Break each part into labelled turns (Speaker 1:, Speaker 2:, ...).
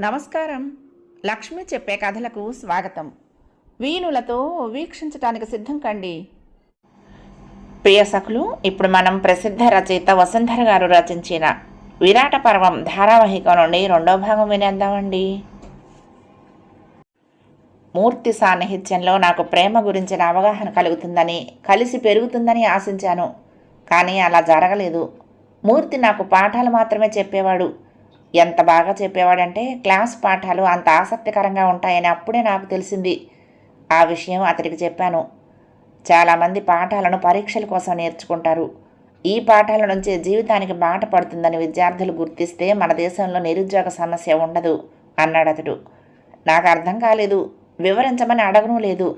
Speaker 1: నమస్కారం. లక్ష్మి చెప్పే కథలకు స్వాగతం. వీణులతో వీక్షించటానికి సిద్ధం కండి. ప్రియసకులు ఇప్పుడు మనం ప్రసిద్ధ రచయిత వసుంధర గారు రచించిన విరాట పర్వం ధారావాహిక నుండి రెండో భాగం వినేద్దామండి. మూర్తి సాన్నిహిత్యంలో నాకు ప్రేమ గురించిన అవగాహన కలుగుతుందని కలిసి పెరుగుతుందని ఆశించాను. కానీ అలా జరగలేదు. మూర్తి నాకు పాఠాలు మాత్రమే చెప్పేవాడు. ఎంత బాగా చెప్పేవాడంటే క్లాస్ పాఠాలు అంత ఆసక్తికరంగా ఉంటాయని అప్పుడే నాకు తెలిసింది. ఆ విషయం అతడికి చెప్పాను. చాలామంది పాఠాలను పరీక్షల కోసం నేర్చుకుంటారు. ఈ పాఠాల నుంచి జీవితానికి బాట పడుతుందని విద్యార్థులు గుర్తిస్తే మన దేశంలో నిరుద్యోగ సమస్య ఉండదు అన్నాడు అతడు. నాకు అర్థం కాలేదు. వివరించమని అడగను లేదు.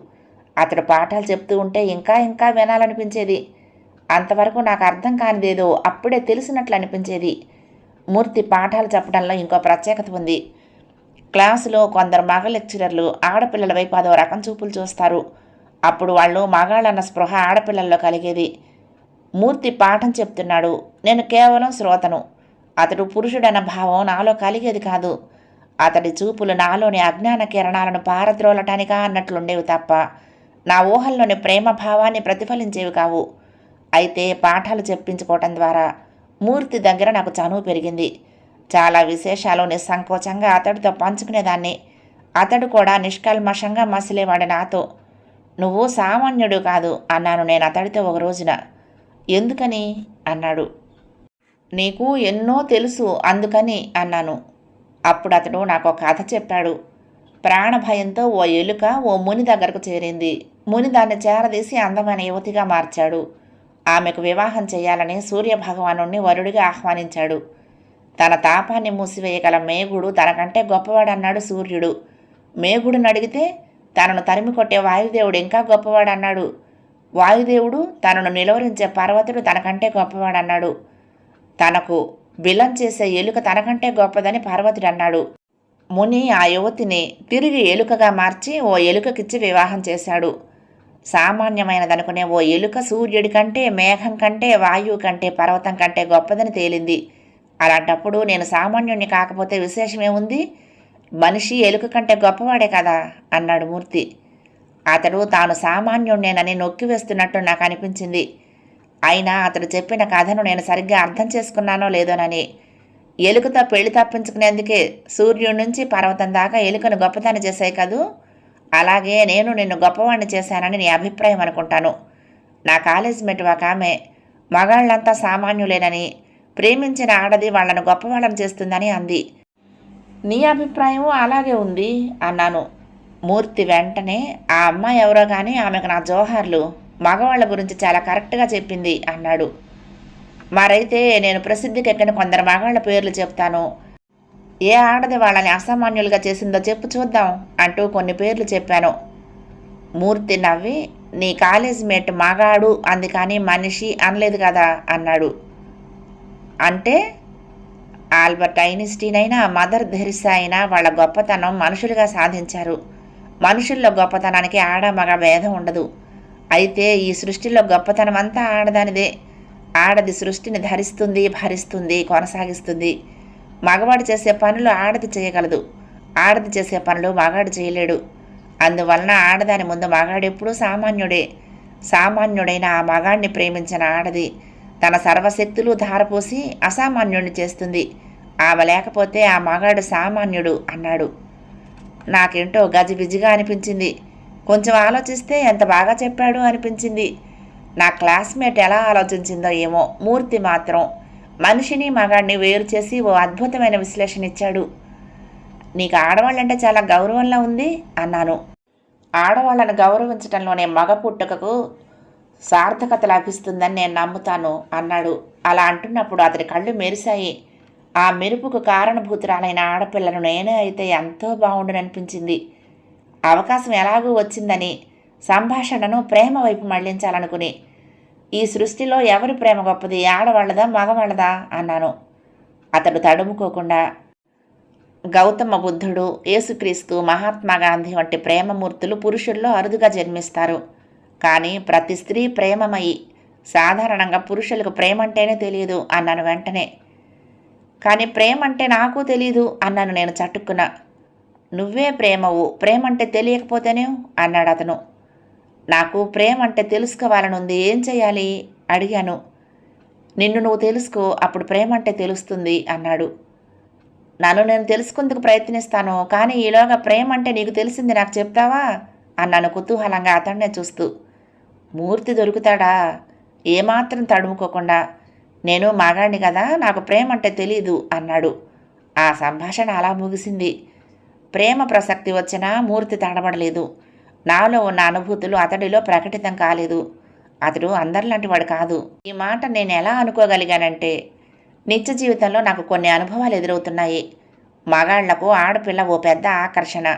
Speaker 1: అతడు పాఠాలు చెప్తూ ఉంటే ఇంకా ఇంకా వినాలనిపించేది. అంతవరకు నాకు అర్థం కానిదేదో అప్పుడే తెలిసినట్లు అనిపించేది. మూర్తి పాఠాలు చెప్పడంలో ఇంకో ప్రత్యేకత ఉంది. క్లాసులో కొందరు మగ లెక్చరర్లు ఆడపిల్లల వైపు అదో రకం చూపులు చూస్తారు. అప్పుడు వాళ్ళు మగాళ్ళన్న స్పృహ ఆడపిల్లల్లో కలిగేది. మూర్తి పాఠం చెప్తున్నాడు. నేను కేవలం శ్రోతను. అతడు పురుషుడన్న భావం నాలో కలిగేది కాదు. అతడి చూపులు నాలోని అజ్ఞాన కిరణాలను పారద్రోలటానికా అన్నట్లుండేవి తప్ప నా ఊహల్లోని ప్రేమ భావాన్ని ప్రతిఫలించేవి కావు. అయితే పాఠాలు చెప్పించుకోవటం ద్వారా మూర్తి దగ్గర నాకు చనువు పెరిగింది. చాలా విశేషాలు నిస్సంకోచంగా అతడితో పంచుకునేదాన్ని. అతడు కూడా నిష్కల్మషంగా మసిలేవాడు నాతో. నువ్వు సామాన్యుడు కాదు అన్నాను నేను అతడితో ఒక రోజున. ఎందుకని? అన్నాడు. నీకు ఎన్నో తెలుసు అందుకని అన్నాను. అప్పుడు అతడు నాకు ఒక కథ చెప్పాడు. ప్రాణభయంతో ఓ ఎలుక ఓ ముని దగ్గరకు చేరింది. ముని దాన్ని చేరదీసి అందమైన యువతిగా మార్చాడు. ఆమెకు వివాహం చేయాలని సూర్యభగవాను వరుడిగా ఆహ్వానించాడు. తన తాపాన్ని మూసివేయగల మేఘుడు తనకంటే గొప్పవాడన్నాడు సూర్యుడు. మేఘుడిని అడిగితే తనను తరిమి కొట్టే వాయుదేవుడు ఇంకా గొప్పవాడన్నాడు. వాయుదేవుడు తనను నిలువరించే పర్వతుడు తనకంటే గొప్పవాడన్నాడు. తనకు బిలం చేసే ఎలుక తనకంటే గొప్పదని పర్వతుడు అన్నాడు ముని ఆ యువతిని తిరిగి ఎలుకగా మార్చి ఓ ఎలుకకిచ్చి వివాహం చేశాడు. సామాన్యమైనదనుకునే ఓ ఎలుక సూర్యుడి కంటే మేఘం కంటే వాయువు కంటే పర్వతం కంటే గొప్పదని తేలింది. అలాంటప్పుడు నేను సామాన్యుణ్ణి కాకపోతే విశేషమేముంది మనిషి ఎలుక కంటే గొప్పవాడే కదా అన్నాడు మూర్తి. అతడు తాను సామాన్యుణ్ణేనని నొక్కివేస్తున్నట్టు నాకు అనిపించింది. అయినా అతడు చెప్పిన కథను నేను సరిగ్గా అర్థం చేసుకున్నానో లేదోనని. ఎలుకతో పెళ్ళి తప్పించుకునేందుకే సూర్యుడి నుంచి పర్వతం దాకా ఎలుకను గొప్పతనం చేశాయి కదూ? అలాగే నేను నిన్ను గొప్పవాణ్ణి చేశానని నీ అభిప్రాయం అనుకుంటాను. నా కాలేజ్ మెట్ ఒక ఆమె. మగాళ్ళంతా సామాన్యులేనని ప్రేమించిన ఆడది వాళ్ళను గొప్పవాళ్ళని చేస్తుందని అంది. నీ అభిప్రాయం అలాగే ఉంది అన్నాను. మూర్తి వెంటనే ఆ అమ్మాయి ఎవరో కానీ ఆమెకు నా జోహార్లు మగవాళ్ళ గురించి చాలా కరెక్ట్గా చెప్పింది అన్నాడు. మరైతే నేను ప్రసిద్ధికి ఎక్కిన కొందరు మగాళ్ళ పేర్లు చెప్తాను. ఏ ఆడది వాళ్ళని అసామాన్యులుగా చేసిందో చెప్పు చూద్దాం అంటూ కొన్ని పేర్లు చెప్పాను. మూర్తి నవ్వి నీ కాలేజ్ మేట్ మగాడు అంది కానీ మనిషి అనలేదు కదా అన్నాడు. అంటే ఆల్బర్ట్ ఐన్స్టీన్ అయినా మదర్ ధెరిసా అయినా వాళ్ళ గొప్పతనం మనుషులుగా సాధించారు. మనుషుల్లో గొప్పతనానికి ఆడ మగ భేదం ఉండదు. అయితే ఈ సృష్టిలో గొప్పతనం అంతా ఆడదానిదే. ఆడది సృష్టిని ధరిస్తుంది భరిస్తుంది కొనసాగిస్తుంది. మగవాడు చేసే పనులు ఆడది చేయగలదు. ఆడది చేసే పనులు మగాడు చేయలేడు. అందువలన ఆడదాని ముందు మగాడు ఎప్పుడూ సామాన్యుడే. సామాన్యుడైన ఆ మగాడిని ప్రేమించిన ఆడది తన సర్వశక్తులు ధారపోసి అసామాన్యుడిని చేస్తుంది. ఆమె లేకపోతే ఆ మగాడు సామాన్యుడు అన్నాడు. నాకేంటో గజిబిజిగా అనిపించింది. కొంచెం ఆలోచిస్తే ఎంత బాగా చెప్పాడు అనిపించింది. నా క్లాస్మేట్ ఎలా ఆలోచించిందో ఏమో మూర్తి మాత్రం. మనిషిని మగాడిని వేరు చేసి ఓ అద్భుతమైన విశ్లేషణ ఇచ్చాడు. నీకు ఆడవాళ్ళంటే చాలా గౌరవంలా ఉంది అన్నాను. ఆడవాళ్ళను గౌరవించడంలోనే మగ పుట్టుకకు సార్థకత లభిస్తుందని నేను నమ్ముతాను అన్నాడు. అలా అంటున్నప్పుడు అతని కళ్ళు మెరిశాయి. ఆ మెరుపుకు కారణభూతురాలైన ఆడపిల్లను నేనే అయితే ఎంతో బాగుండుననిపించింది అవకాశం ఎలాగూ వచ్చిందని సంభాషణను ప్రేమ వైపు మళ్ళించాలనుకుని ఈ సృష్టిలో ఎవరి ప్రేమ గొప్పది? ఆడవాళ్ళదా మగవాళ్ళదా? అన్నాను. అతడు తడుముకోకుండా గౌతమ బుద్ధుడు యేసుక్రీస్తు మహాత్మా గాంధీ వంటి ప్రేమమూర్తులు పురుషుల్లో అరుదుగా జన్మిస్తారు. కానీ ప్రతి స్త్రీ ప్రేమమయి సాధారణంగా పురుషులకు ప్రేమ అంటేనే తెలియదు అన్నాను వెంటనే. కానీ ప్రేమ అంటే నాకు తెలీదు అన్నాను నేను చటుక్కున. నువ్వే ప్రేమవు ప్రేమ అంటే తెలియకపోతేనే? అన్నాడు అతను. నాకు ప్రేమ అంటే తెలుసుకోవాలనుంది ఏం చేయాలి? అడిగాను. నిన్ను నువ్వు తెలుసుకో అప్పుడు ప్రేమ అంటే తెలుస్తుంది అన్నాడు. నన్ను నేను తెలుసుకుందుకు ప్రయత్నిస్తాను కానీ ఈలోగా ప్రేమ అంటే నీకు తెలిసింది నాకు చెప్తావా? అన్నాను కుతూహలంగా అతన్నే చూస్తూ. మూర్తి దొరుకుతాడా? ఏమాత్రం తడుముకోకుండా. నేను మగాడిని కదా నాకు ప్రేమ అంటే తెలీదు అన్నాడు. ఆ సంభాషణ అలా ముగిసింది. ప్రేమ ప్రసక్తి వచ్చినా మూర్తి తడబడలేదు. నాలో ఉన్న అనుభూతులు అతడిలో ప్రకటితం కాలేదు. అతడు అందరిలాంటి వాడు కాదు. ఈ మాట నేను ఎలా అనుకోగలిగానంటే నిత్య జీవితంలో నాకు కొన్ని అనుభవాలు ఎదురవుతున్నాయి. మగాళ్ళకు ఆడపిల్ల ఓ పెద్ద ఆకర్షణ.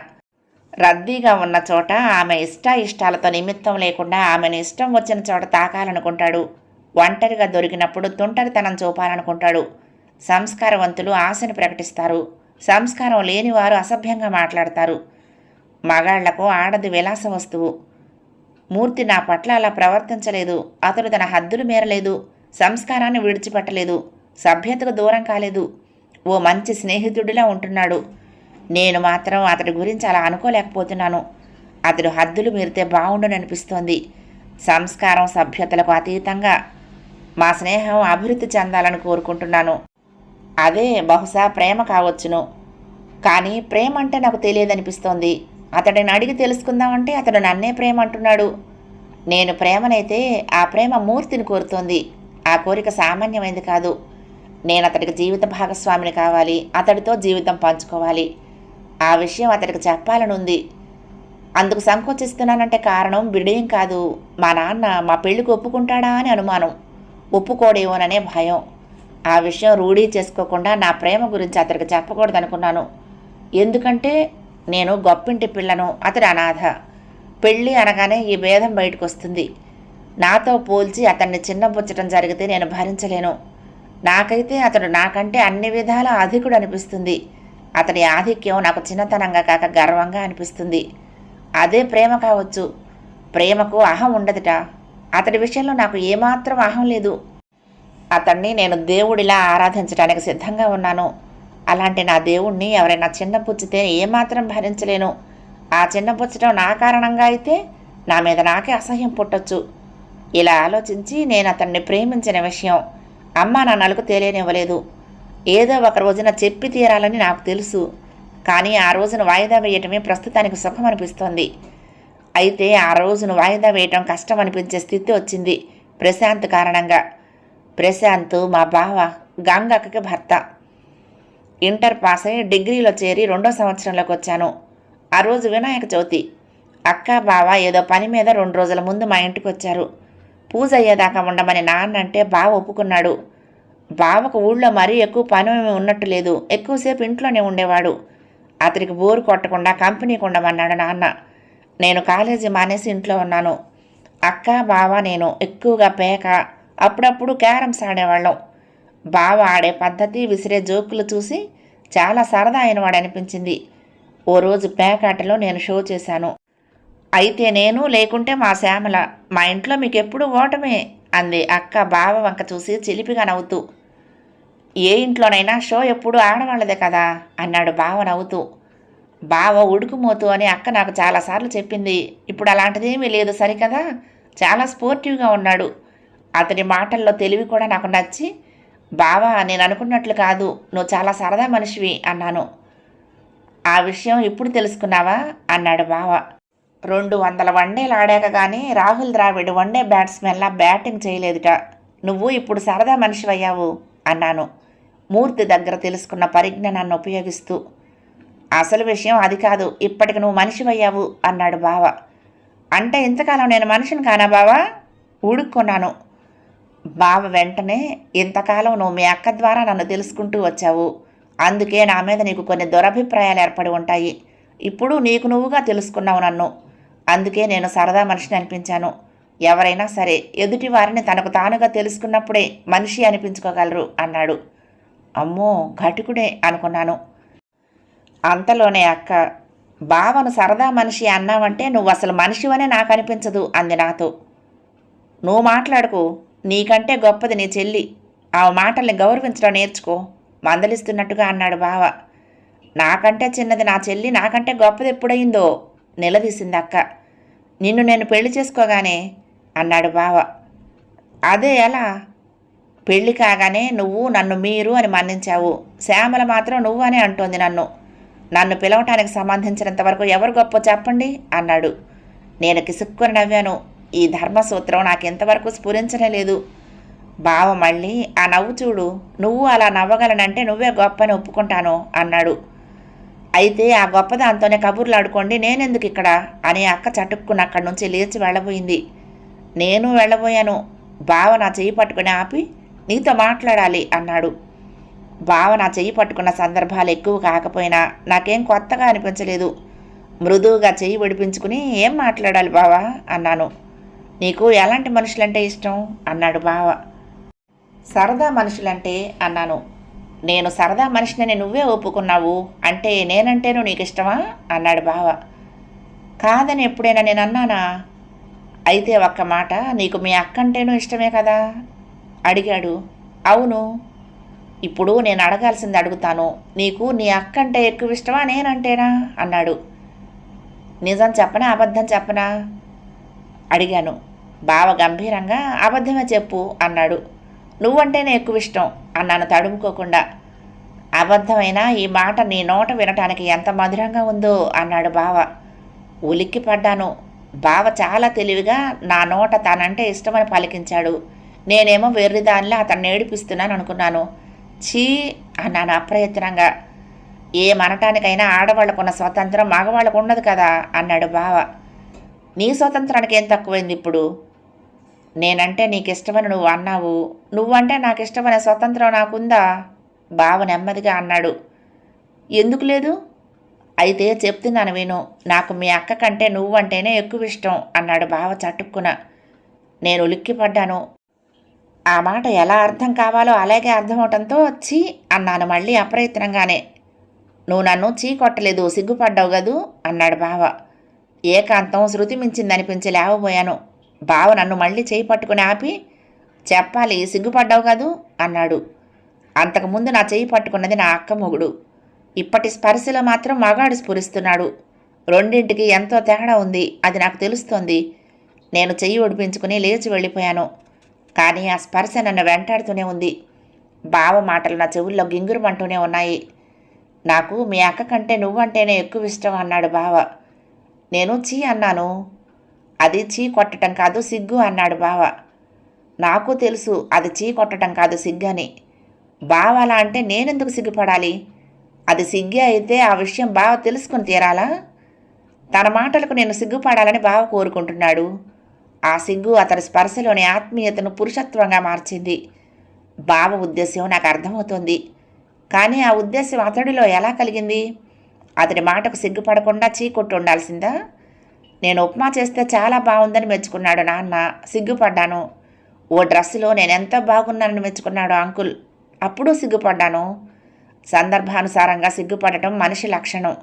Speaker 1: రద్దీగా ఉన్న చోట ఆమె ఇష్ట ఇష్టాలతో నిమిత్తం లేకుండా ఆమెను ఇష్టం వచ్చిన చోట తాకాలనుకుంటాడు. ఒంటరిగా దొరికినప్పుడు తుంటరితనం చూపాలనుకుంటాడు. సంస్కారవంతులు ఆశను ప్రకటిస్తారు. సంస్కారం లేనివారు అసభ్యంగా మాట్లాడతారు. మగాళ్ళకు ఆడది విలాస వస్తువు. మూర్తి నా పట్ల అలా ప్రవర్తించలేదు. అతడు తన హద్దులు మేరలేదు. సంస్కారాన్ని విడిచిపెట్టలేదు. సభ్యతకు దూరం కాలేదు. ఓ మంచి స్నేహితుడిలా ఉంటున్నాడు. నేను మాత్రం అతడి గురించి అలా అనుకోలేకపోతున్నాను. అతడు హద్దులు మీరితే బాగుండుననిపిస్తోంది సంస్కారం సభ్యతలకు అతీతంగా మా స్నేహం అభివృద్ధి చెందాలని కోరుకుంటున్నాను. అదే బహుశా ప్రేమ కావచ్చును. కానీ ప్రేమ అంటే నాకు తెలియదనిపిస్తోంది. అతడిని అడిగి తెలుసుకుందామంటే అతడు నన్నే ప్రేమ అంటున్నాడు నేను ప్రేమనైతే ఆ ప్రేమ మూర్తిని కోరుతోంది. ఆ కోరిక సామాన్యమైంది కాదు. నేను అతడికి జీవిత భాగస్వామిని కావాలి. అతడితో జీవితం పంచుకోవాలి. ఆ విషయం అతడికి చెప్పాలని ఉంది అందుకు సంకోచిస్తున్నానంటే కారణం బిడేం కాదు. మా నాన్న మా పెళ్ళికి ఒప్పుకుంటాడా అని అనుమానం. ఒప్పుకోడేమోననే భయం. ఆ విషయం రూఢీ చేసుకోకుండా నా ప్రేమ గురించి అతడికి చెప్పకూడదనుకున్నాను. ఎందుకంటే నేను గొప్పింటి పిల్లను అతడు అనాథ. పెళ్ళి అనగానే ఈ భేదం బయటకు వస్తుంది నాతో పోల్చి అతన్ని చిన్నబుచ్చటం జరిగితే నేను భరించలేను. నాకైతే అతడు నాకంటే అన్ని విధాల అధికుడు అనిపిస్తుంది. అతడి ఆధిక్యం నాకు చిన్నతనంగా కాక గర్వంగా అనిపిస్తుంది. అదే ప్రేమ కావచ్చు. ప్రేమకు అహం ఉండదుట. అతడి విషయంలో నాకు ఏమాత్రం అహం లేదు. అతన్ని నేను దేవుడిలా ఆరాధించడానికి సిద్ధంగా ఉన్నాను. అలాంటి నా దేవుణ్ణి ఎవరైనా చిన్నపుచ్చితే ఏమాత్రం భరించలేను. ఆ చిన్నపుచ్చటం నా కారణంగా అయితే నా మీద నాకే అసహ్యం పుట్టొచ్చు. ఇలా ఆలోచించి నేను అతన్ని ప్రేమించిన విషయం అమ్మా నాన్నలకు తేలేనివ్వలేదు ఏదో ఒక రోజున చెప్పి తీరాలని నాకు తెలుసు. కానీ ఆ రోజున వాయిదా వేయటమే ప్రస్తుతానికి సుఖం అనిపిస్తోంది. అయితే ఆ రోజును వాయిదా వేయటం కష్టం అనిపించే స్థితి వచ్చింది ప్రశాంత్ కారణంగా. ప్రశాంత్ మా బావ గంగక్కకి భర్త. ఇంటర్ పాస్ అయి డిగ్రీలో చేరి రెండో సంవత్సరంలోకి వచ్చాను. ఆ రోజు వినాయక చవితి. అక్క బావ ఏదో పని మీద రెండు రోజుల ముందు మా ఇంటికి వచ్చారు. పూజ అయ్యేదాకా ఉండమని నాన్న అంటే బావ ఒప్పుకున్నాడు. బావకు ఊళ్ళో మరీ ఎక్కువ పని ఉన్నట్టు లేదు. ఎక్కువసేపు ఇంట్లోనే ఉండేవాడు. అతనికి బోరు కొట్టకుండా కంపెనీకి ఉండమన్నాడు నాన్న. నేను కాలేజీ మానేసి ఇంట్లో ఉన్నాను. అక్క బావ నేను ఎక్కువగా పేక. అప్పుడప్పుడు క్యారమ్స్ ఆడేవాళ్ళం. బావ ఆడే పద్ధతి విసిరే జోకులు చూసి చాలా సరదా అయినవాడు అనిపించింది. ఓ రోజు పేకాటలో నేను షో చేశాను. అయితే నేను లేకుంటే మా శ్యామల మా ఇంట్లో మీకు ఎప్పుడు ఓటమే అంది అక్క బావ వంక చూసి చిలిపిగా నవ్వుతూ. ఏ ఇంట్లోనైనా షో ఎప్పుడు ఆడవాళ్ళదే కదా అన్నాడు బావ నవ్వుతూ. బావ ఉడుకుమోతూ అని అక్క నాకు చాలాసార్లు చెప్పింది. ఇప్పుడు అలాంటిదేమీ లేదు సరికదా? చాలా స్పోర్టివ్గా ఉన్నాడు. అతని మాటల్లో తెలివి కూడా నాకు నచ్చి బావా నేను అనుకున్నట్లు కాదు. నువ్వు చాలా సరదా మనిషివి అన్నాను. ఆ విషయం ఇప్పుడు తెలుసుకున్నావా? అన్నాడు బావ. రెండు వందల వన్డేలు ఆడాక కానీ రాహుల్ ద్రావిడ్ వన్డే బ్యాట్స్మెన్లా బ్యాటింగ్ చేయలేదుట. నువ్వు ఇప్పుడు సరదా మనిషివయ్యావు అన్నాను. మూర్తి దగ్గర తెలుసుకున్న పరిజ్ఞానాన్ని ఉపయోగిస్తూ. అసలు విషయం అది కాదు ఇప్పటికి నువ్వు మనిషివయ్యావు అన్నాడు బావ. అంటే ఇంతకాలం నేను మనిషిని కానా బావా? ఊడుక్కున్నాను బావ వెంటనే ఇంతకాలం నువ్వు మీ అక్క ద్వారా నన్ను తెలుసుకుంటూ వచ్చావు. అందుకే నా మీద నీకు కొన్ని దురభిప్రాయాలు ఏర్పడి ఉంటాయి. ఇప్పుడు నీకు నువ్వుగా తెలుసుకున్నావు నన్ను. అందుకే నేను సరదా మనిషిని అనిపించాను. ఎవరైనా సరే ఎదుటి వారిని తనకు తానుగా తెలుసుకున్నప్పుడే మనిషి అనిపించుకోగలరు అన్నాడు. అమ్మో ఘటుకుడే అనుకున్నాను. అంతలోనే అక్క బావను సరదా మనిషి అన్నావంటే నువ్వు అసలు మనిషివనే నాకు అనిపించదు అంది నాతో. నువ్వు మాట్లాడుకో. నీకంటే గొప్పది నీ చెల్లి. ఆ మాటల్ని గౌరవించడం నేర్చుకో. మందలిస్తున్నట్టుగా అన్నాడు బావ. నాకంటే చిన్నది నా చెల్లి నాకంటే గొప్పది ఎప్పుడైందో నిలదీసింది అక్క. నిన్ను నేను పెళ్ళి చేసుకోగానే అన్నాడు బావ. అదే ఎలా? పెళ్ళి కాగానే నువ్వు నన్ను మీరు అని మన్నించావు. శ్యామల మాత్రం నువ్వు అని అంటోంది నన్ను. నన్ను పిలవటానికి సంబంధించినంత వరకు ఎవరు గొప్ప చెప్పండి? అన్నాడు. నేను కిసుక్కుని నవ్వాను. ఈ ధర్మసూత్రం నాకు ఇంతవరకు స్ఫురించనే లేదు. బావ మళ్ళీ ఆ నవ్వు చూడు నువ్వు అలా నవ్వగలనంటే నువ్వే గొప్పని ఒప్పుకుంటాను అన్నాడు. అయితే ఆ గొప్ప కబుర్లాడుకోండి కబుర్లు ఆడుకోండి నేనెందుకు ఇక్కడ అని అక్క చటుక్కున అక్కడి నుంచి లేచి వెళ్ళబోయింది. నేను వెళ్ళబోయాను. బావ నా చెయ్యి పట్టుకుని ఆపి నీతో మాట్లాడాలి అన్నాడు. బావ నా చెయ్యి పట్టుకున్న సందర్భాలు ఎక్కువ కాకపోయినా నాకేం కొత్తగా అనిపించలేదు. మృదువుగా చెయ్యి విడిపించుకుని ఏం మాట్లాడాలి బావా? అన్నాను. నీకు ఎలాంటి మనుషులంటే ఇష్టం? అన్నాడు బావ. సరదా మనుషులంటే అన్నాను. నేను సరదా మనిషిని నువ్వే ఒప్పుకున్నావు? అంటే నేనంటేను నీకు ఇష్టమా అన్నాడు బావ. కాదని ఎప్పుడైనా నేను అన్నానా? అయితే ఒక్క మాట నీకు మీ అక్కంటేనూ ఇష్టమే కదా? అడిగాడు. అవును. ఇప్పుడు నేను అడగాల్సింది అడుగుతాను. నీకు నీ అక్కంటే ఎక్కువ ఇష్టమా నేనంటేనా? అన్నాడు. నిజం చెప్పనా? అబద్ధం చెప్పనా? అడిగాను. బావ గంభీరంగా అబద్ధమే చెప్పు అన్నాడు. నువ్వంటేనే ఎక్కువ ఇష్టం అన్నాను తడుముకోకుండా. అబద్ధమైనా ఈ మాట నీ నోట వినటానికి ఎంత మధురంగా ఉందో అన్నాడు బావ. ఉలిక్కి పడ్డాను. బావ చాలా తెలివిగా నా నోట తనంటే ఇష్టమని పలికించాడు. నేనేమో వెర్రిదానిలో అతన్ని ఏడిపిస్తున్నాను అనుకున్నాను. ఛీ అన్నాను అప్రయత్నంగా. ఏమనటానికైనా ఆడవాళ్ళకున్న స్వతంత్రం మగవాళ్ళకు ఉండదు కదా అన్నాడు బావ. నీ స్వతంత్రానికి ఏం తక్కువైంది ఇప్పుడు? నేనంటే నీకు ఇష్టమని నువ్వు అన్నావు. నువ్వంటే నాకు ఇష్టమనే స్వతంత్రం నాకుందా? బావ నెమ్మదిగా అన్నాడు. ఎందుకు లేదు? అయితే చెప్తున్నాను విను. నాకు మీ అక్క కంటే నువ్వంటేనే ఎక్కువ ఇష్టం అన్నాడు బావ చటుక్కున. నేను ఉలిక్కిపడ్డాను. ఆ మాట ఎలా అర్థం కావాలో అలాగే అర్థమవటంతో చీ అన్నాను మళ్ళీ అప్రయత్నంగానే. నువ్వు నన్ను చీ కొట్టలేదు సిగ్గుపడ్డావు కదూ? అన్నాడు బావ. ఏకాంతం శృతి మించిందనిపించి లేవబోయాను. బావ నన్ను మళ్ళీ చేయి పట్టుకుని ఆపి చెప్పాలి సిగ్గుపడ్డావు కాదు? అన్నాడు. అంతకుముందు నా చేయి పట్టుకున్నది నా అక్క మొగుడు. ఇప్పటి స్పర్శలో మాత్రం మగాడు స్ఫురిస్తున్నాడు. రెండింటికి ఎంతో తేడా ఉంది అది నాకు తెలుస్తోంది. నేను చెయ్యి ఒడిపించుకుని లేచి వెళ్ళిపోయాను. కానీ ఆ స్పర్శ నన్ను వెంటాడుతూనే ఉంది. బావ మాటలు నా చెవుల్లో గింగురుమంటూనే ఉన్నాయి. నాకు మీ అక్క కంటే నువ్వంటేనే ఎక్కువ ఇష్టం అన్నాడు బావ. నేను చీ అన్నాను. అది చీ కొట్టడం కాదు సిగ్గు అన్నాడు బావ. నాకు తెలుసు అది చీ కొట్టడం కాదు సిగ్గని. బావ అలా అంటే నేనెందుకు సిగ్గుపడాలి? అది సిగ్గి అయితే ఆ విషయం బావ తెలుసుకుని తీరాలా? తన మాటలకు నేను సిగ్గుపడాలని బావ కోరుకుంటున్నాడు. ఆ సిగ్గు అతని స్పర్శలోని ఆత్మీయతను పురుషత్వంగా మార్చింది. బావ ఉద్దేశ్యం నాకు అర్థమవుతుంది. కానీ ఆ ఉద్దేశం అతడిలో ఎలా కలిగింది? అతని మాటకు సిగ్గుపడకుండా చీకొట్టు ఉండాల్సిందా? నేను ఉప్మా చేస్తే చాలా బాగుందని మెచ్చుకున్నాడు నాన్న. సిగ్గుపడ్డాను. ఓ డ్రెస్సులో నేను ఎంత బాగున్నానని మెచ్చుకున్నాడు అంకుల్. అప్పుడు సిగ్గుపడ్డాను. సందర్భానుసారంగా సిగ్గుపడటం మనిషి లక్షణం.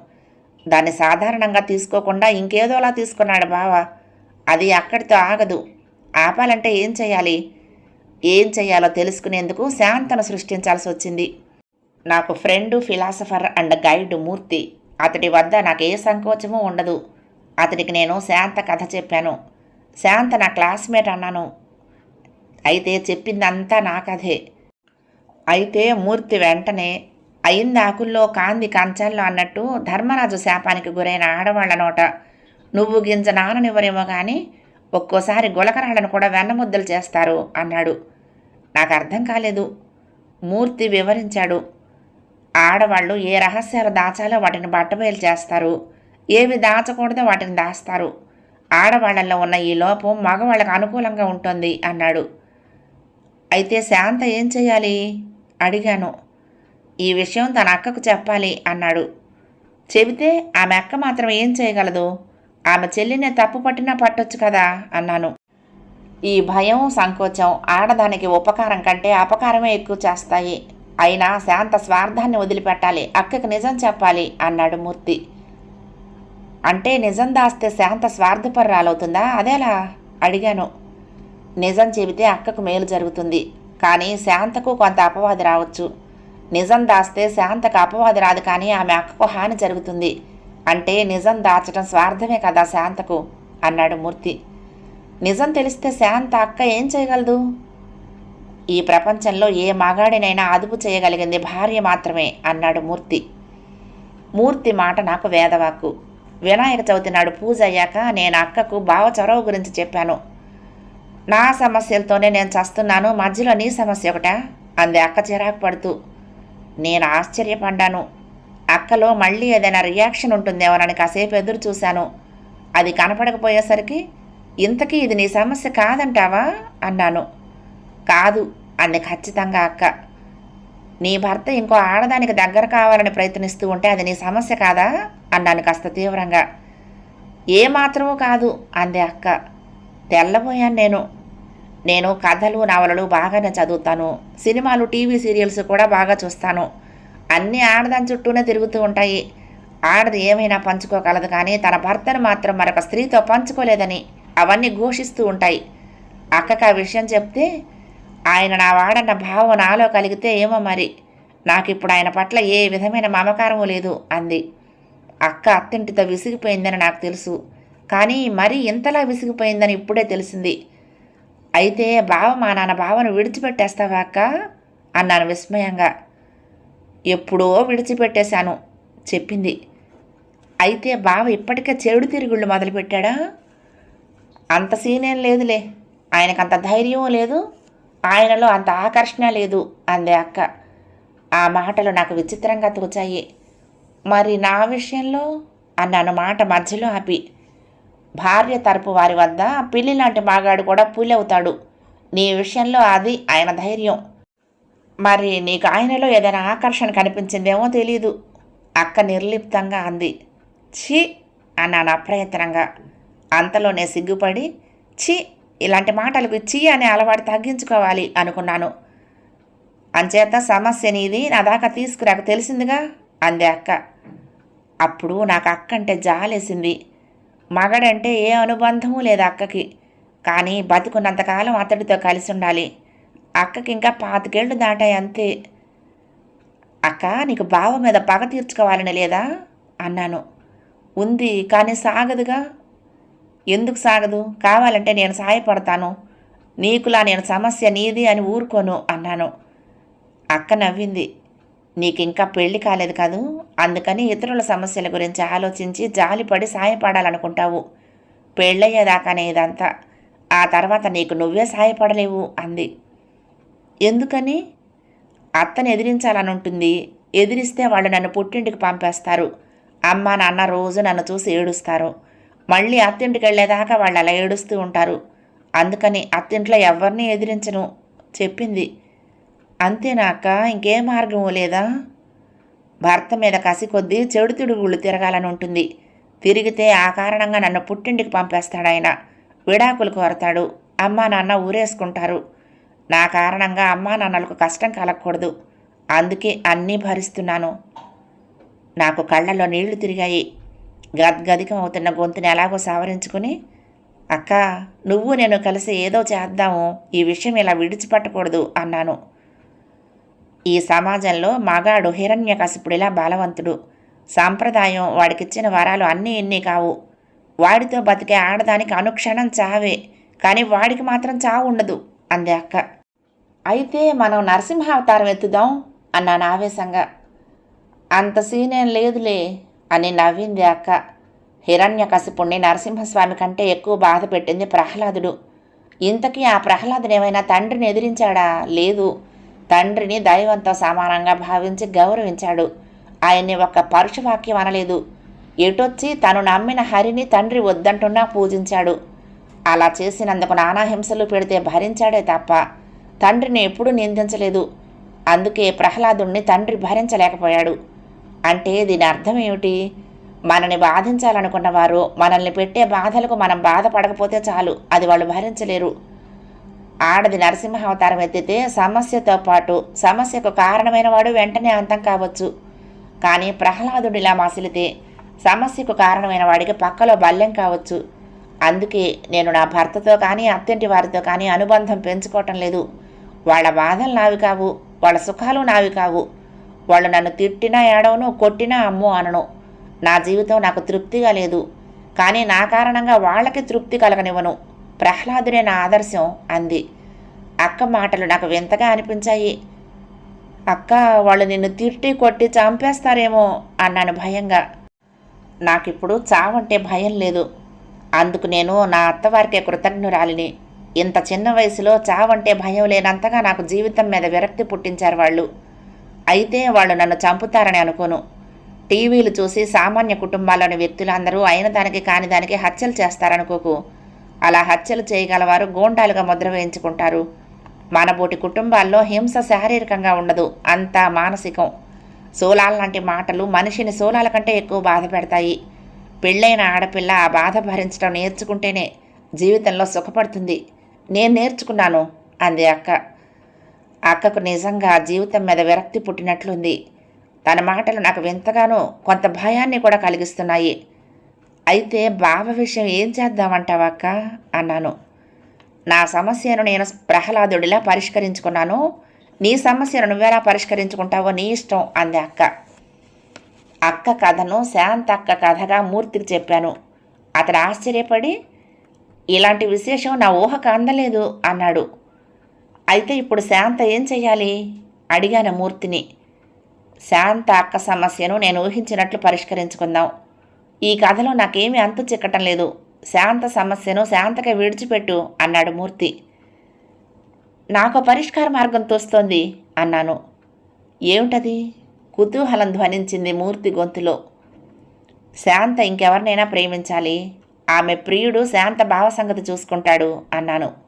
Speaker 1: దాన్ని సాధారణంగా తీసుకోకుండా ఇంకేదోలా తీసుకున్నాడు బావ. అది అక్కడితో ఆగదు. ఆపాలంటే ఏం చేయాలి? ఏం చేయాలో తెలుసుకునేందుకు శాంతను సృష్టించాల్సి వచ్చింది నాకు friend philosopher and guide Murthy. అతడి వద్ద నాకు ఏ సంకోచము ఉండదు. అతడికి నేను శాంత కథ చెప్పాను. శాంత నా క్లాస్మేట్ అన్నాను. అయితే చెప్పిందంతా నా కథే. అయితే మూర్తి వెంటనే అయింది ఆకుల్లో కాంది కంచాల్లో అన్నట్టు ధర్మరాజు శాపానికి గురైన ఆడవాళ్ళ నోట నువ్వు గింజ నాననివ్వరేమో కానీ ఒక్కోసారి గులకరాళ్ళను కూడా వెన్నముద్దలు చేస్తారు అన్నాడు. నాకు అర్థం కాలేదు మూర్తి వివరించాడు. ఆడవాళ్ళు ఏ రహస్యాలు దాచాలో వాటిని బట్టబయలు చేస్తారు. ఏవి దాచకూడదో వాటిని దాస్తారు. ఆడవాళ్ళలో ఉన్న ఈ లోపం మగవాళ్ళకు అనుకూలంగా ఉంటుంది అన్నాడు. అయితే శాంత ఏం చేయాలి? అడిగాను. ఈ విషయం తన అక్కకు చెప్పాలి అన్నాడు. చెబితే ఆమె అక్క మాత్రం ఏం చేయగలదు? ఆమె చెల్లిని తప్పు పట్టినా పట్టొచ్చు కదా అన్నాను. ఈ భయం సంకోచం ఆడదానికి ఉపకారం కంటే అపకారమే ఎక్కువ చేస్తాయి. అయినా శాంత స్వార్థాన్ని వదిలిపెట్టాలి అక్కకి నిజం చెప్పాలి అన్నాడు మూర్తి. అంటే నిజం దాస్తే శాంత స్వార్థపర్రాలవుతుందా? అదేలా? అడిగాను. నిజం చెబితే అక్కకు మేలు జరుగుతుంది కానీ శాంతకు కొంత అపవాది రావచ్చు. నిజం దాస్తే శాంతకు అపవాది రాదు కానీ ఆమె అక్కకు హాని జరుగుతుంది. అంటే నిజం దాచడం స్వార్థమే కదా శాంతకు అన్నాడు మూర్తి. నిజం తెలిస్తే శాంత అక్క ఏం చేయగలదు? ఈ ప్రపంచంలో ఏ మగాడినైనా అదుపు చేయగలిగింది భార్య మాత్రమే అన్నాడు మూర్తి. మూర్తి మాట నాకు వేదవాక్కు. వినాయక చవితి నాడు పూజ అయ్యాక నేను అక్కకు బావ చొరవ గురించి చెప్పాను. నా సమస్యలతోనే నేను చస్తున్నాను మధ్యలో నీ సమస్య ఒకట? అంది అక్క చిరాకు పడుతూ. నేను ఆశ్చర్యపడ్డాను. అక్కలో మళ్ళీ ఏదైనా రియాక్షన్ ఉంటుందేమోనని కాసేపు ఎదురు చూశాను. అది కనపడకపోయేసరికి ఇంతకీ ఇది నీ సమస్య కాదంటావా? అన్నాను. కాదు అంది ఖచ్చితంగా అక్క. నీ భర్త ఇంకో ఆడదానికి దగ్గర కావాలని ప్రయత్నిస్తూ ఉంటే అది నీ సమస్య కాదా? అన్నాను కాస్త తీవ్రంగా. ఏమాత్రమూ కాదు అంది అక్క. తెల్లబోయాను నేను. నేను కథలు నవలలు బాగానే చదువుతాను. సినిమాలు టీవీ సీరియల్స్ కూడా బాగా చూస్తాను. అన్నీ ఆడదాని చుట్టూనే తిరుగుతూ ఉంటాయి. ఆడది ఏమైనా పంచుకోగలదు కానీ తన భర్తను మాత్రం మరొక స్త్రీతో పంచుకోలేదని అవన్నీ ఘోషిస్తూ ఉంటాయి. అక్కకు ఆ విషయం చెప్తే ఆయన నా వాడన్న భావం నాలో కలిగితే ఏమో మరి. నాకు ఇప్పుడు ఆయన పట్ల ఏ విధమైన మమకారము లేదు అంది. అక్క అత్తింటితో విసిగిపోయిందని నాకు తెలుసు. కానీ మరీ ఇంతలా విసిగిపోయిందని ఇప్పుడే తెలిసింది. అయితే బావ మా నాన్న బావను విడిచిపెట్టేస్తావా అక్క? అన్నాను విస్మయంగా. ఎప్పుడో విడిచిపెట్టేశాను చెప్పింది. అయితే బావ ఇప్పటికే చెడు తిరుగుళ్ళు మొదలుపెట్టాడా? అంత సీనేం లేదులే. ఆయనకంత ధైర్యం లేదు. ఆయనలో అంత ఆకర్షణ లేదు అంది అక్క. ఆ మాటలు నాకు విచిత్రంగా తోచాయి. మరి నా విషయంలో? అన్నాను మాట మధ్యలో ఆపి. భార్య తరపు వారి వద్ద పిల్లి లాంటి మాగాడు కూడా పూలవుతాడు. నీ విషయంలో అది ఆయన ధైర్యం. మరి నీకు ఆయనలో ఏదైనా ఆకర్షణ కనిపించిందేమో తెలీదు అక్క నిర్లిప్తంగా అంది. ఛీ! అన్నాను అప్రయత్నంగా. అంతలోనే సిగ్గుపడి ఛీ! ఇలాంటి మాటలకు చీ అనే అలవాటు తగ్గించుకోవాలి అనుకున్నాను. అంచేత సమస్య నీది నా దాకా తీసుకురాక తెలిసిందిగా? అంది అక్క. అప్పుడు నాకు అక్క అంటే జాలేసింది. మగడంటే ఏ అనుబంధము లేదు అక్కకి. కానీ బతుకున్నంతకాలం అతడితో కలిసి ఉండాలి. అక్కకి ఇంకా పాతికేళ్ళు దాటాయి అంతే. అక్క నీకు బావ మీద పగ తీర్చుకోవాలని లేదా? అన్నాను. ఉంది కానీ సాగదుగా? ఎందుకు సాగదు? కావాలంటే నేను సహాయపడతాను. నీకులా నేను సమస్య నీది అని ఊరుకోను అన్నాను. అక్క నవ్వింది. నీకింకా పెళ్ళి కాలేదు కాదు? అందుకని ఇతరుల సమస్యల గురించి ఆలోచించి జాలిపడి సాయపడాలనుకుంటావు. పెళ్ళయ్యేదాకానే ఇదంతా. ఆ తర్వాత నీకు నువ్వే సాయపడలేవు అంది. ఎందుకని? అత్తని ఎదిరించాలని ఉంటుంది ఎదిరిస్తే వాళ్ళు నన్ను పుట్టింటికి పంపేస్తారు. అమ్మ నాన్న రోజు నన్ను చూసి ఏడుస్తారు. మళ్ళీ అత్తింటికి వెళ్ళేదాకా వాళ్ళు అలా ఏడుస్తూ ఉంటారు. అందుకని అత్తింట్లో ఎవరిని ఎదిరించను చెప్పింది. అంతేనా అక్క ఇంకే మార్గం లేదా? భర్త మీద కసి కొద్దీ చెడు తిడుగుళ్ళు తిరగాలని ఉంటుంది. తిరిగితే ఆ కారణంగా నన్ను పుట్టింటికి పంపేస్తాడు ఆయన విడాకులు కోరతాడు. అమ్మా నాన్న ఊరేసుకుంటారు. నా కారణంగా అమ్మా నాన్నలకు కష్టం కలగకూడదు. అందుకే అన్నీ భరిస్తున్నాను. నాకు కళ్ళల్లో నీళ్ళు తిరిగాయి. గద్గదికమవుతున్న గొంతుని ఎలాగో సవరించుకుని అక్క నువ్వు నేను కలిసి ఏదో చేద్దాము ఈ విషయం ఇలా విడిచిపెట్టకూడదు అన్నాను. ఈ సమాజంలో మగాడు హిరణ్యకశిపుడిలా బలవంతుడు. సాంప్రదాయం వాడికిచ్చిన వరాలు అన్నీ ఇన్ని కావు. వాడితో బతికే ఆడదానికి అనుక్షణం చావే కానీ వాడికి మాత్రం చావు ఉండదు అంది అక్క. అయితే మనం నరసింహావతారం ఎత్తుదాం అన్నాను ఆవేశంగా. అంత సీనేం లేదులే అని నవ్విందాక హిరణ్యకశిపుణ్ణి నరసింహస్వామి కంటే ఎక్కువ బాధ పెట్టింది ప్రహ్లాదుడు. ఇంతకీ ఆ ప్రహ్లాదుడు ఏమైనా తండ్రిని ఎదిరించాడా? లేదు. తండ్రిని దైవంతో సమానంగా భావించి గౌరవించాడు. ఆయన్ని ఒక పరుషవాక్యం అనలేదు. ఎటొచ్చి తను నమ్మిన హరిని తండ్రి వద్దంటున్నా పూజించాడు. అలా చేసినందుకు నానా హింసలు పెడితే భరించాడే తప్ప తండ్రిని ఎప్పుడూ నిందించలేదు. అందుకే ప్రహ్లాదుణ్ణి తండ్రి భరించలేకపోయాడు. అంటే దీని అర్థం ఏమిటి? మనని బాధించాలనుకున్న వారు మనల్ని పెట్టే బాధలకు మనం బాధపడకపోతే చాలు అది వాళ్ళు భరించలేరు. ఆడది నరసింహ అవతారం ఎత్తితే సమస్యతో పాటు సమస్యకు కారణమైన వాడు వెంటనే అంతం కావచ్చు. కానీ ప్రహ్లాదుడిలా మసిలితే సమస్యకు కారణమైన వాడికి పక్కలో బల్యం కావచ్చు. అందుకే నేను నా భర్తతో కానీ అత్తింటి వారితో కానీ అనుబంధం పెంచుకోవటం లేదు. వాళ్ళ బాధలు నావి కావు వాళ్ళ సుఖాలు నావి కావు. వాళ్ళు నన్ను తిట్టినా ఏడవను కొట్టినా అమ్మో అనను. నా జీవితం నాకు తృప్తిగా లేదు. కానీ నా కారణంగా వాళ్ళకి తృప్తి కలగనివ్వను. ప్రహ్లాదుడే నా ఆదర్శం అంది. అక్క మాటలు నాకు వింతగా అనిపించాయి. అక్క వాళ్ళు నిన్ను తిట్టి కొట్టి చంపేస్తారేమో అన్నాను భయంగా. నాకిప్పుడు చావంటే భయం లేదు. అందుకు నేను నా అత్తవారికే కృతజ్ఞురాలిని. ఇంత చిన్న వయసులో చావంటే భయం లేనంతగా నాకు జీవితం మీద విరక్తి పుట్టించారు వాళ్ళు. అయితే వాళ్ళు నన్ను చంపుతారని అనుకోను. టీవీలు చూసి సామాన్య కుటుంబాల్లోని వ్యక్తులందరూ అయిన దానికి కాని దానికి హత్యలు చేస్తారనుకోకు. అలా హత్యలు చేయగలవారు గోండాలుగా ముద్ర వేయించుకుంటారు. మనబోటి కుటుంబాల్లో హింస శారీరకంగా ఉండదు అంతా మానసికం. సోలాల లాంటి మాటలు మనిషిని సోలాల కంటే ఎక్కువ బాధ పెడతాయి. పెళ్ళైన ఆడపిల్ల ఆ బాధ భరించడం నేర్చుకుంటేనే జీవితంలో సుఖపడుతుంది. నేను నేర్చుకున్నాను అంది అక్క. అక్కకు నిజంగా జీవితం మీద విరక్తి పుట్టినట్లుంది. తన మాటలు నాకు వింతగానో కొంత భయాన్ని కూడా కలిగిస్తున్నాయి. అయితే బావ విషయం ఏం చేద్దామంటావా అక్క? అన్నాను. నా సమస్యను నేను ప్రహ్లాదుడిలా పరిష్కరించుకున్నాను. నీ సమస్యను నువ్వెలా పరిష్కరించుకుంటావో నీ ఇష్టం అంది అక్క. అక్క కథను శాంత అక్క కథగా మూర్తికి చెప్పాను. అతను ఆశ్చర్యపడి ఇలాంటి విశేషం నా ఊహకు అందలేదు అన్నాడు. అయితే ఇప్పుడు శాంత ఏం చెయ్యాలి? అడిగాను మూర్తిని. శాంత అక్క సమస్యను నేను ఊహించినట్లు పరిష్కరించుకుందాం. ఈ కథలో నాకేమీ అంతు చిక్కటం లేదు. శాంత సమస్యను శాంతగా విడిచిపెట్టు అన్నాడు మూర్తి. నాకు పరిష్కార మార్గం తోస్తోంది అన్నాను. ఏమిటది? కుతూహలం ధ్వనించింది మూర్తి గొంతులో. శాంత ఇంకెవరినైనా ప్రేమించాలి? ఆమె ప్రియుడు శాంత భావ సంగతి చూసుకుంటాడు అన్నాను.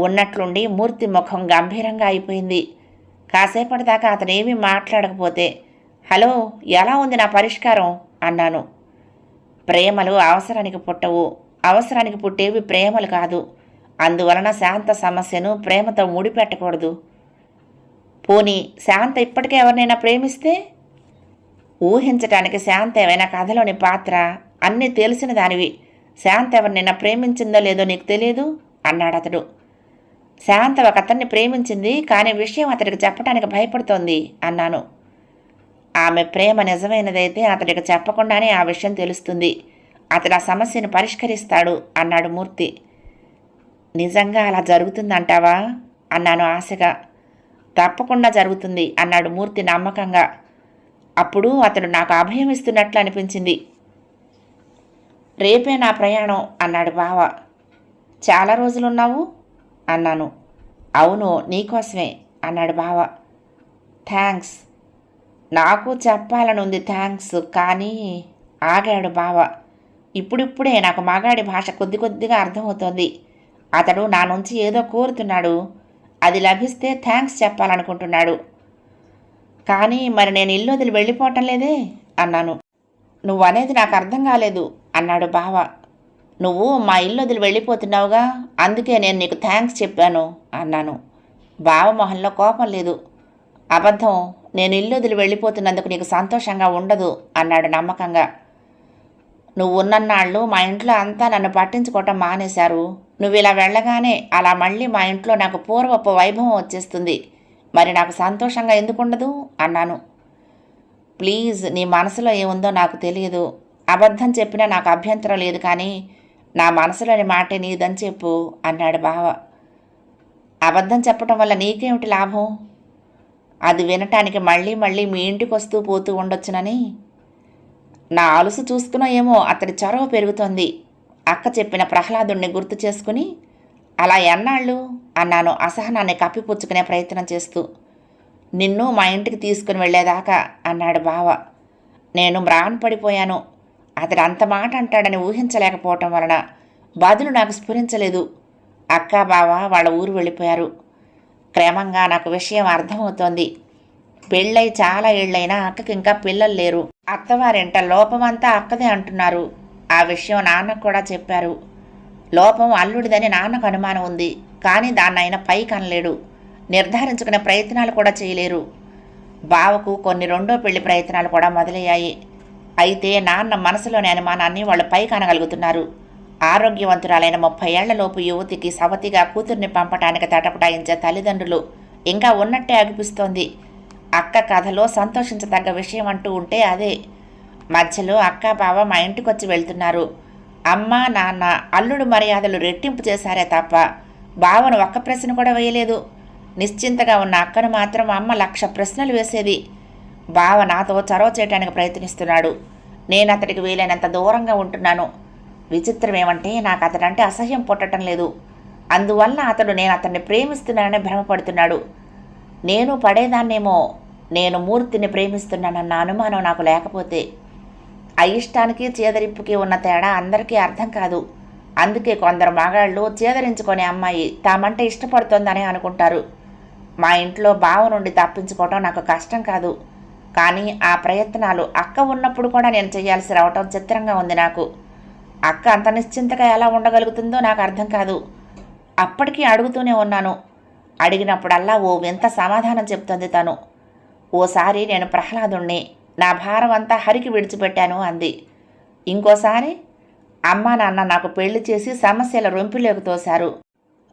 Speaker 1: ఉన్నట్లుండి మూర్తి ముఖం గంభీరంగా అయిపోయింది. కాసేపటి దాకా అతనేమీ మాట్లాడకపోతే హలో ఎలా ఉంది నా పరిష్కారం? అన్నాను. ప్రేమలు అవసరానికి పుట్టవు. అవసరానికి పుట్టేవి ప్రేమలు కాదు. అందువలన శాంత సమస్యను ప్రేమతో ముడిపెట్టకూడదు. పోనీ శాంత ఇప్పటికే ఎవరినైనా ప్రేమిస్తే? ఊహించటానికి శాంత ఏమైనా కథలోని పాత్ర అన్నీ తెలిసిన దానివి. శాంత ఎవరినైనా ప్రేమించిందో లేదో నీకు తెలియదు? అన్నాడు అతడు శాంత ఒక అతన్ని ప్రేమించింది కానీ విషయం అతడికి చెప్పడానికి భయపడుతోంది అన్నాను. ఆమె ప్రేమ నిజమైనదైతే అతడికి చెప్పకుండానే ఆ విషయం తెలుస్తుంది. అతడు ఆ సమస్యను పరిష్కరిస్తాడు అన్నాడు మూర్తి. నిజంగా అలా జరుగుతుందంటావా? అన్నాను ఆశగా. తప్పకుండా జరుగుతుంది అన్నాడు మూర్తి నమ్మకంగా. అప్పుడు అతడు నాకు అభయం ఇస్తున్నట్లు అనిపించింది. రేపే నా ప్రయాణం అన్నాడు బావ. చాలా రోజులున్నావు? అన్నాను. అవును నీకోసమే అన్నాడు బావ. థ్యాంక్స్ నాకు చెప్పాలనుంది థ్యాంక్స్ కానీ ఆగాడు బావ. ఇప్పుడిప్పుడే నాకు మగాడి భాష కొద్ది కొద్దిగా అర్థమవుతోంది. అతడు నా నుంచి ఏదో కోరుతున్నాడు. అది లభిస్తే థ్యాంక్స్ చెప్పాలనుకుంటున్నాడు. కానీ మరి నేను ఇల్లు వదిలి వెళ్ళిపోవటం లేదే అన్నాను. నువ్వు అనేది నాకు అర్థం కాలేదు అన్నాడు బావ. నువ్వు మా ఇల్లు వదిలి వెళ్ళిపోతున్నావుగా అందుకే నేను నీకు థ్యాంక్స్ చెప్పాను అన్నాను. బావ మొహంలో కోపం లేదు. అబద్ధం నేను ఇల్లు వదిలి వెళ్ళిపోతున్నందుకు నీకు సంతోషంగా ఉండదు అన్నాడు నమ్మకంగా. నువ్వు ఉన్నన్నాళ్ళు మా ఇంట్లో అంతా నన్ను పట్టించుకోవటం మానేశారు. నువ్వు ఇలా వెళ్ళగానే అలా మళ్ళీ మా ఇంట్లో నాకు పూర్వపు వైభవం వచ్చేస్తుంది. మరి నాకు సంతోషంగా ఎందుకు ఉండదు? అన్నాను. ప్లీజ్ నీ మనసులో ఏముందో నాకు తెలియదు. అబద్ధం చెప్పినా నాకు అభ్యంతరం లేదు కానీ నా మనసులోని మాటే నీదని చెప్పు అన్నాడు బావ. అబద్ధం చెప్పటం వల్ల నీకేమిటి లాభం? అది వినటానికి మళ్ళీ మళ్ళీ మీ ఇంటికి వస్తూ పోతూ ఉండొచ్చునని. నా అలుసు చూసుకున్నా ఏమో అతడి చొరవ పెరుగుతోంది. అక్క చెప్పిన ప్రహ్లాదుణ్ణి గుర్తు చేసుకుని అలా ఎన్నాళ్ళు? అన్నాను అసహనాన్ని కప్పిపుచ్చుకునే ప్రయత్నం చేస్తూ. నిన్ను మా ఇంటికి తీసుకుని వెళ్ళేదాకా అన్నాడు బావ. నేను మ్రాన్ పడిపోయాను. అతడు అంత మాట అంటాడని ఊహించలేకపోవటం వలన బదులు నాకు స్ఫురించలేదు. అక్క బావ వాళ్ళ ఊరు వెళ్ళిపోయారు. క్రమంగా నాకు విషయం అర్థమవుతోంది. పెళ్ళై చాలా ఏళ్ళైనా అక్కకి ఇంకా పిల్లలు లేరు. అత్తవారింట లోపమంతా అక్కదే అంటున్నారు. ఆ విషయం నాన్నకు కూడా చెప్పారు. లోపం అల్లుడిదని నాన్నకు అనుమానం ఉంది. కానీ దాన్ని ఆయన పైకి అనలేడు నిర్ధారించుకునే ప్రయత్నాలు కూడా చేయలేరు. బావకు కొన్ని రెండో పెళ్ళి ప్రయత్నాలు కూడా మొదలయ్యాయి. అయితే నాన్న మనసులోని అనుమానాన్ని వాళ్ళు పై కనగలుగుతున్నారు ఆరోగ్యవంతురాలైన ముప్పై ఏళ్ళలోపు యువతికి సవతిగా కూతుర్ని పంపటానికి తటపటాయించే తల్లిదండ్రులు ఇంకా ఉన్నట్టే అనిపిస్తోంది. అక్క కథలో సంతోషించదగ్గ విషయం అంటూ ఉంటే అదే. మధ్యలో అక్క బావ మా ఇంటికొచ్చి వెళ్తున్నారు. అమ్మ నాన్న అల్లుడు మర్యాదలు రెట్టింపు చేశారే తప్ప బావను ఒక్క ప్రశ్న కూడా వేయలేదు. నిశ్చింతగా ఉన్న అక్కను మాత్రం అమ్మ లక్ష ప్రశ్నలు వేసేది. బావ నాతో చొరవ చేయడానికి ప్రయత్నిస్తున్నాడు. నేను అతడికి వీలైనంత దూరంగా ఉంటున్నాను. విచిత్రం ఏమంటే నాకు అతడంటే అసహ్యం పుట్టడం లేదు. అందువల్ల అతడు నేను అతన్ని ప్రేమిస్తున్నానని భ్రమపడుతున్నాడు. నేను పడేదాన్నేమో నేను మూర్తిని ప్రేమిస్తున్నానన్న అనుమానం నాకు లేకపోతే అయిష్టానికి చేదరింపుకి ఉన్న తేడా అందరికీ అర్థం కాదు. అందుకే కొందరు మగాళ్ళు చేదరించుకునే అమ్మాయి తామంటే ఇష్టపడుతోందని అనుకుంటారు. మా ఇంట్లో బావ నుండి తప్పించుకోవటం నాకు కష్టం కాదు. కానీ ఆ ప్రయత్నాలు అక్క ఉన్నప్పుడు కూడా నేను చేయాల్సి రావటం చిత్రంగా ఉంది నాకు. అక్క అంత నిశ్చింతగా ఎలా ఉండగలుగుతుందో నాకు అర్థం కాదు. అప్పటికీ అడుగుతూనే ఉన్నాను. అడిగినప్పుడల్లా ఓ వింత సమాధానం చెప్తుంది తను. ఓసారి నేను ప్రహ్లాదుణ్ణి నా భారం అంతా హరికి విడిచిపెట్టాను అంది. ఇంకోసారి అమ్మా నాన్న నాకు పెళ్ళి చేసి సమస్యల రొంపిలోకి తోశారు.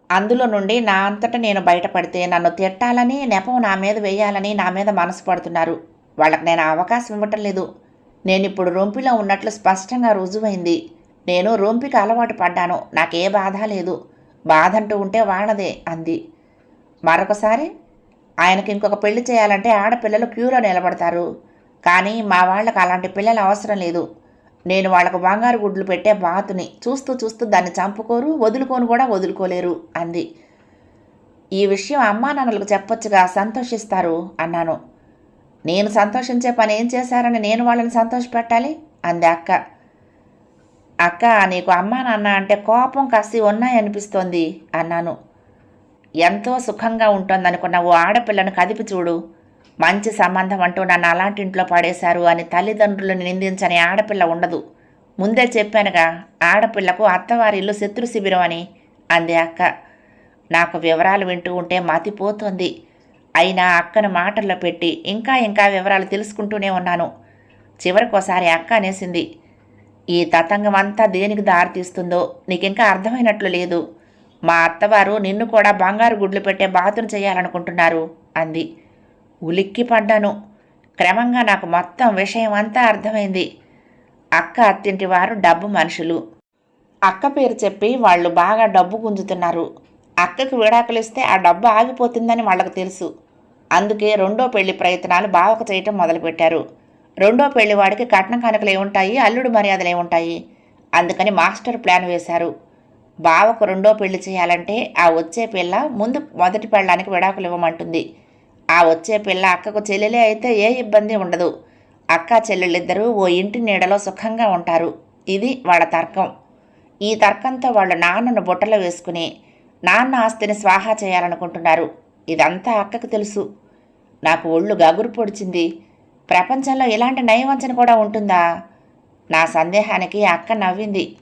Speaker 1: అందులో నుండి నా అంతట నేను బయటపడితే నన్ను తిట్టాలని నెపం నా మీద వేయాలని నా మీద మనసు పడుతున్నారు. వాళ్ళకి నేను అవకాశం ఇవ్వటం లేదు. నేను ఇప్పుడు రొంపిలో ఉన్నట్లు స్పష్టంగా రుజువైంది. నేను రొంపికి అలవాటు పడ్డాను. నాకే బాధ లేదు. బాధ అంటూ ఉంటే వాళ్ళదే అంది. మరొకసారి ఆయనకి ఇంకొక పెళ్ళి చేయాలంటే ఆడపిల్లలు క్యూలో నిలబడతారు. కానీ మా వాళ్ళకి అలాంటి పిల్లలు అవసరం లేదు. నేను వాళ్ళకు బంగారు గుడ్లు పెట్టే బాతుని చూస్తూ చూస్తూ దాన్ని చంపుకోరు వదులుకొని కూడా వదులుకోలేరు అంది. ఈ విషయం అమ్మా నాన్నలకు చెప్పొచ్చుగా సంతోషిస్తారు అన్నాను. నేను సంతోషించే పని ఏం చేశారని నేను వాళ్ళని సంతోషపెట్టాలి? అంది అక్క. అక్క నీకు అమ్మా నాన్న అంటే కోపం కసి ఉన్నాయనిపిస్తోంది అన్నాను. ఎంతో సుఖంగా ఉంటుందనుకున్న ఓ ఆడపిల్లను కదిపి చూడు. మంచి సంబంధం అంటూ నన్ను అలాంటి ఇంట్లో పడేశారు అని తల్లిదండ్రులను నిందించని ఆడపిల్ల ఉండదు. ముందే చెప్పానుగా ఆడపిల్లకు అత్తవారి ఇల్లు శత్రు శిబిరం అని అంది అక్క. నాకు వివరాలు వింటూ ఉంటే మతిపోతుంది. అయినా అక్కను మాటల్లో పెట్టి ఇంకా ఇంకా వివరాలు తెలుసుకుంటూనే ఉన్నాను. చివరికోసారి అక్క అనేసింది ఈ తతంగం అంతా దేనికి దారితీస్తుందో నీకింకా అర్థమైనట్లు లేదు. మా అత్తవారు నిన్ను కూడా బంగారు గుడ్లు పెట్టే బాతును చేయాలనుకుంటున్నారు అంది. ఉలిక్కి పడ్డాను. క్రమంగా నాకు మొత్తం విషయం అంతా అర్థమైంది. అక్క అత్తింటి వారు డబ్బు మనుషులు. అక్క పేరు చెప్పి వాళ్ళు బాగా డబ్బు గుంజుతున్నారు. అక్కకు విడాకులు ఇస్తే ఆ డబ్బు ఆగిపోతుందని వాళ్ళకు తెలుసు. అందుకే రెండో పెళ్ళి ప్రయత్నాలు బావకు చేయటం మొదలుపెట్టారు. రెండో పెళ్ళి వాడికి కనుకలు కానుకలు ఏముంటాయి? అల్లుడు మర్యాదలు ఏముంటాయి? అందుకని మాస్టర్ ప్లాన్ వేశారు. బావకు రెండో పెళ్ళి చేయాలంటే ఆ వచ్చే పిల్ల ముందు మొదటి పెళ్ళానికి విడాకులు ఇవ్వమంటుంది. ఆ వచ్చే పిల్ల అక్కకు చెల్లెలే అయితే ఏ ఇబ్బంది ఉండదు. అక్క చెల్లెళ్ళిద్దరూ ఓ ఇంటి నీడలో సుఖంగా ఉంటారు. ఇది వాళ్ళ తర్కం. ఈ తర్కంతో వాళ్ళు నాన్నను బుట్టలో వేసుకుని నాన్న ఆస్తిని స్వాహా చేయాలనుకుంటున్నారు. ఇదంతా అక్కకు తెలుసు. నాకు ఒళ్ళు గగురు పొడిచింది. ప్రపంచంలో ఇలాంటి నయవంచన కూడా ఉంటుందా? నా సందేహానికి అక్క నవ్వింది.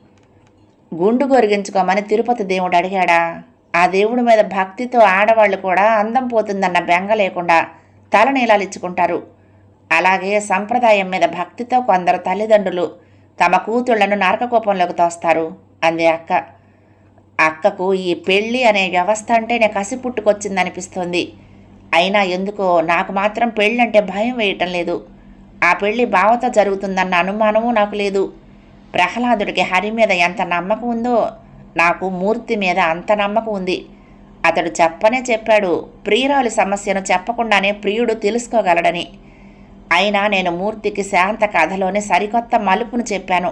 Speaker 1: గుండు గొరిగించుకోమని తిరుపతి దేవుడు అడిగాడా? ఆ దేవుడి మీద భక్తితో ఆడవాళ్ళు కూడా అందం పోతుందన్న బెంగ లేకుండా తలనీలాలిచ్చుకుంటారు అలాగే సంప్రదాయం మీద భక్తితో కొందరు తల్లిదండ్రులు తమ కూతుళ్ళను నరకకోపంలోకి తోస్తారు అంది అక్క. అక్కకు ఈ పెళ్ళి అనే వ్యవస్థ అంటేనే కసి పుట్టుకొచ్చిందనిపిస్తోంది. అయినా ఎందుకో నాకు మాత్రం పెళ్ళంటే భయం వేయటం లేదు. ఆ పెళ్ళి బావతో జరుగుతుందన్న అనుమానము నాకు లేదు. ప్రహ్లాదుడికి హరి మీద ఎంత నమ్మకం ఉందో నాకు మూర్తి మీద అంత నమ్మకం ఉంది. అతడు చెప్పనే చెప్పాడు ప్రియురాలి సమస్యను చెప్పకుండానే ప్రియుడు తెలుసుకోగలడని. అయినా నేను మూర్తికి శాంత కథలోనే సరికొత్త మలుపును చెప్పాను.